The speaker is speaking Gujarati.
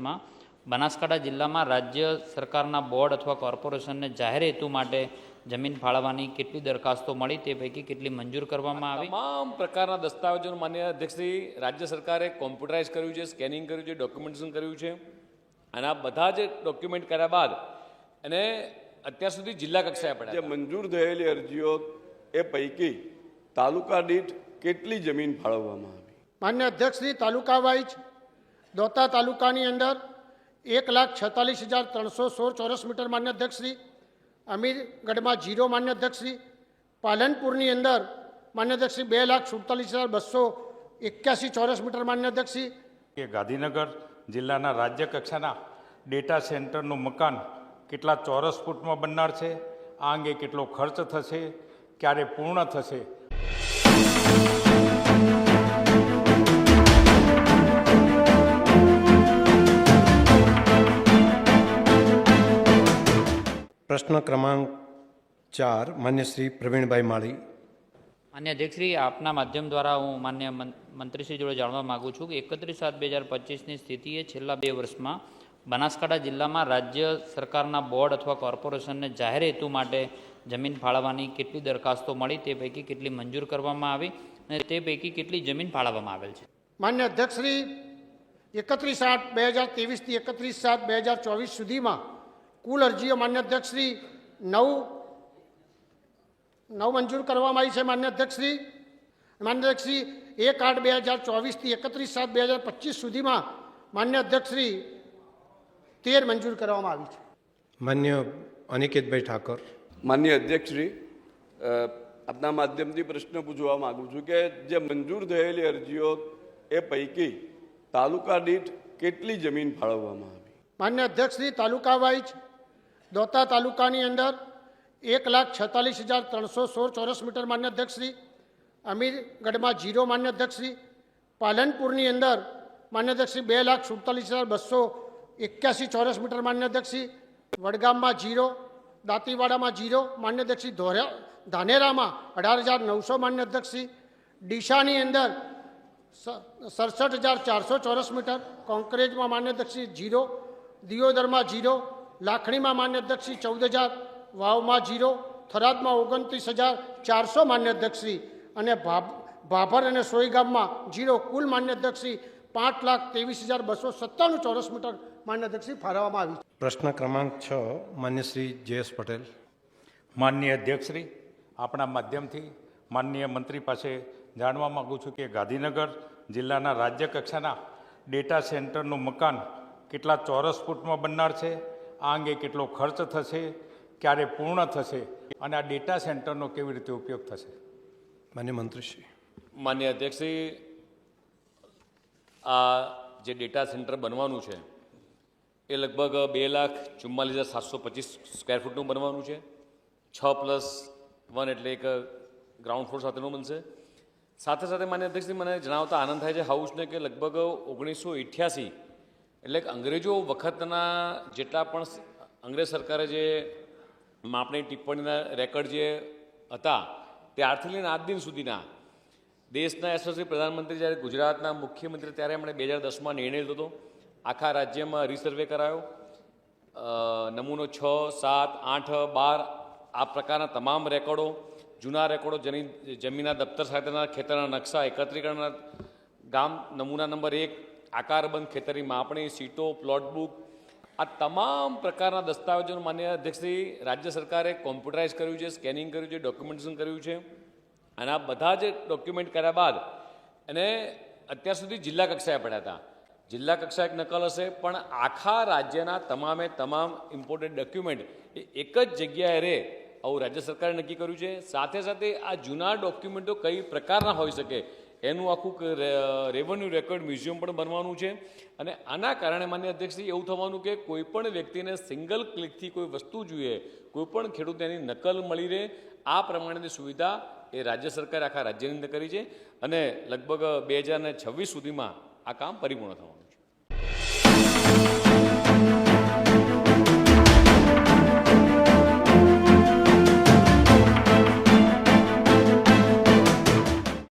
વર્ષમાં બનાસકાંઠા જિલ્લામાં રાજ્ય સરકારના બોર્ડ અથવા કોર્પોરેશનને જાહેર હેતુ માટે જમીન ફાળવવાની કેટલી દરખાસ્તો મળી તે પૈકી કેટલી મંજૂર કરવામાં આવી? તમામ પ્રકારના દસ્તાવેજોનું માન્ય અધ્યક્ષશ્રી રાજ્ય સરકારે કોમ્પ્યુટરાઇઝ કર્યું છે સ્કેનિંગ કર્યું છે ડોક્યુમેન્ટેશન કર્યું છે. અને આ બધા જ ડોક્યુમેન્ટ કર્યા બાદ એને અત્યાર સુધી જિલ્લા કક્ષાએ પડ્યા જે મંજૂર થયેલી અરજીઓ એ પૈકી તાલુકા દીઠ કેટલી જમીન ફાળવવામાં આવી? માન્ય અધ્યક્ષશ્રી તાલુકા વાઇઝ દોતા તાલુકાની અંદર એક લાખ છેતાલીસ હજાર ત્રણસો સોળ ચોરસ મીટર માન્ય અધ્યક્ષશ્રી અમીરગઢમાં જીરો માન્ય અધ્યક્ષશ્રી પાલનપુરની અંદર માન્ય અધ્યક્ષશ્રી બે લાખ સુડતાલીસ હજાર બસો એક્યાસી ચોરસ મીટર માન્ય અધ્યક્ષશ્રી કે ગાંધીનગર જિલ્લાના રાજ્ય કક્ષાના ડેટા સેન્ટરનું મકાન કેટલા ચોરસ ફૂટમાં બનનાર છે? આ અંગે કેટલો ખર્ચ થશે? ક્યારે પૂર્ણ થશે? પ્રશ્ન ક્રમાંક ચાર માન્ય શ્રી પ્રવીણભાઈ માળી માન્ય અધ્યક્ષશ્રી આપના માધ્યમ દ્વારા હું માન્ય મં- મંત્રીશ્રી જોડે જાણવા માગું છું કે એકત્રીસ સાત બે હજાર પચીસની સ્થિતિએ છેલ્લા બે વર્ષમાં બનાસકાંઠા જિલ્લામાં રાજ્ય સરકારના બોર્ડ અથવા કોર્પોરેશનને જાહેર હેતુ માટે જમીન ફાળવવાની કેટલી દરખાસ્તો મળી તે પૈકી કેટલી મંજૂર કરવામાં આવી અને તે પૈકી કેટલી જમીન ફાળવવામાં આવેલ છે માન્ય અધ્યક્ષશ્રી એકત્રીસ આઠ બે હજાર ત્રેવીસથી એકત્રીસ સાત બે હજાર ચોવીસ સુધીમાં કુલ અરજીઓ માન્ય અધ્યક્ષશ્રી નવ નવ મંજૂર કરવામાં આવી છે માન્ય અધ્યક્ષશ્રી. માન્ય અધ્યક્ષશ્રી એક આઠ બે હજાર ચોવીસથી એકત્રીસ સાત બે હજાર પચીસ સુધીમાં માન્ય અધ્યક્ષશ્રી તેર મંજૂર કરવામાં આવી છે. માન્ય અનિકેતભાઈ ઠાકર. માન્ય અધ્યક્ષશ્રી અ, આપના માધ્યમથી પ્રશ્ન પૂછવા માગું છું કે જે મંજૂર થયેલી અરજીઓ એ પૈકી તાલુકા દીઠ કેટલી જમીન ફાળવવામાં આવી? માન્ય અધ્યક્ષશ્રી તાલુકા વાઇઝ દોતા તાલુકાની અંદર એક લાખ છેતાલીસ હજાર ત્રણસો સોળ ચોરસ મીટર માન્ય અધ્યક્ષશ્રી અમીરગઢમાં જીરો માન્ય અધ્યક્ષશ્રી પાલનપુરની અંદર માન્ય અધ્યક્ષશ્રી બે લાખ સુડતાલીસ હજાર બસો એક્યાસી ચોરસ મીટર માન્ય અધ્યક્ષશ્રી વડગામમાં જીરો, દાંતીવાડામાં જીરો માન્ય અધ્યક્ષશ્રી ધોરા, ધાનેરામાં અઢાર હજાર નવસો માન્ય અધ્યક્ષશ્રી ડીસાની અંદર સડસઠ હજાર ચારસો ચોરસ મીટર કોન્ક્રેજમાં માન્ય અધ્યક્ષશ્રી જીરો, દિયોદરમાં જીરો લાખણીમાં માન્યાધ્યક્ષી ચૌદ હજાર વાવમાં જીરો થરાદમાં ઓગણત્રીસ હજાર ચારસો માન્યાધ્યક્ષી અને ભાભ ભાભર અને સોયગામમાં જીરો કુલ માન્યાધ્યક્ષી પાંચ લાખ ત્રેવીસ હજાર બસો સત્તાણું ચોરસ મીટર માન્ય અધ્યક્ષી ફાળવવામાં આવી છે. પ્રશ્ન ક્રમાંક છ માન્ય શ્રી જયેશ પટેલ. માનનીય અધ્યક્ષશ્રી આપણા માધ્યમથી માનનીય મંત્રી પાસે જાણવા માગું છું કે ગાંધીનગર જિલ્લાના રાજ્ય કક્ષાના ડેટા સેન્ટરનું મકાન કેટલા ચોરસ ફૂટમાં બનનાર છે? આ અંગે કેટલો ખર્ચ થશે ક્યારે પૂર્ણ થશે અને આ ડેટા સેન્ટરનો કેવી રીતે ઉપયોગ થશે? માન્ય મંત્રીશ્રી. માન્ય અધ્યક્ષશ્રી આ જે ડેટા સેન્ટર બનવાનું છે એ લગભગ બે લાખ ચુમ્માલીસ હજાર સાતસો પચીસ સ્ક્વેર ફૂટનું બનવાનું છે. છ પ્લસ વન એટલે એક ગ્રાઉન્ડ ફ્લોર સાથેનું બનશે. સાથે સાથે માન્ય અધ્યક્ષશ્રી મને જણાવતા આનંદ થાય છે હાઉસને કે લગભગ ઓગણીસો અઠ્યાસી એટલે કે અંગ્રેજો વખતના જેટલા પણ અંગ્રેજ સરકારે જે માપણી ટિપ્પણીના રેકર્ડ જે હતા ત્યારથી લઈને આજ દિન સુધીના, દેશના યશસ્વી પ્રધાનમંત્રી જ્યારે ગુજરાતના મુખ્યમંત્રી ત્યારે એમણે બે હજાર દસમાં નિર્ણય લીધો હતો. આખા રાજ્યમાં રિસર્વે કરાયો. નમૂનો છ, સાત, આઠ, બાર, આ પ્રકારના તમામ રેકોર્ડો, જૂના રેકોર્ડો જમીનના દફતર સાથેના ખેતરના નકશા એકત્રીકરણના ગામ, નમૂના નંબર એક આકારબંધ ખેતરની માપણી, સીટો પ્લોટ બુક આ તમામ પ્રકારના દસ્તાવેજોનું માન્ય અધ્યક્ષશ્રી રાજ્ય સરકારે કોમ્પ્યુટરાઇઝ કર્યું છે સ્કેનિંગ કર્યું છે ડોક્યુમેન્ટેશન કર્યું છે. અને આ બધા જ ડોક્યુમેન્ટ કર્યા બાદ એને અત્યાર સુધી જિલ્લા કક્ષાએ પડ્યા હતા. જિલ્લા કક્ષા એક નકલ હશે, પણ આખા રાજ્યના તમામે તમામ ઇમ્પોર્ટન્ટ ડોક્યુમેન્ટ એ એક જ જગ્યાએ રહે આવું રાજ્ય સરકારે નક્કી કર્યું છે. સાથે સાથે આ જૂના ડોક્યુમેન્ટો કઈ પ્રકારના હોઈ શકે એનું આખું રેવન્યુ રેકોર્ડ મ્યુઝિયમ પણ બનવાનું છે. અને આના કારણે માન્ય અધ્યક્ષજી એવું થવાનું કે કોઈ પણ વ્યક્તિને સિંગલ ક્લિકથી કોઈ વસ્તુ જોઈએ, કોઈ પણ ખેડૂતને એની નકલ મળી રહે, આ પ્રમાણેની સુવિધા એ રાજ્ય સરકારે આખા રાજ્યની અંદર કરી છે અને લગભગ બે હજાર છવ્વીસ સુધીમાં આ કામ પરિપૂર્ણ થવાનું છે.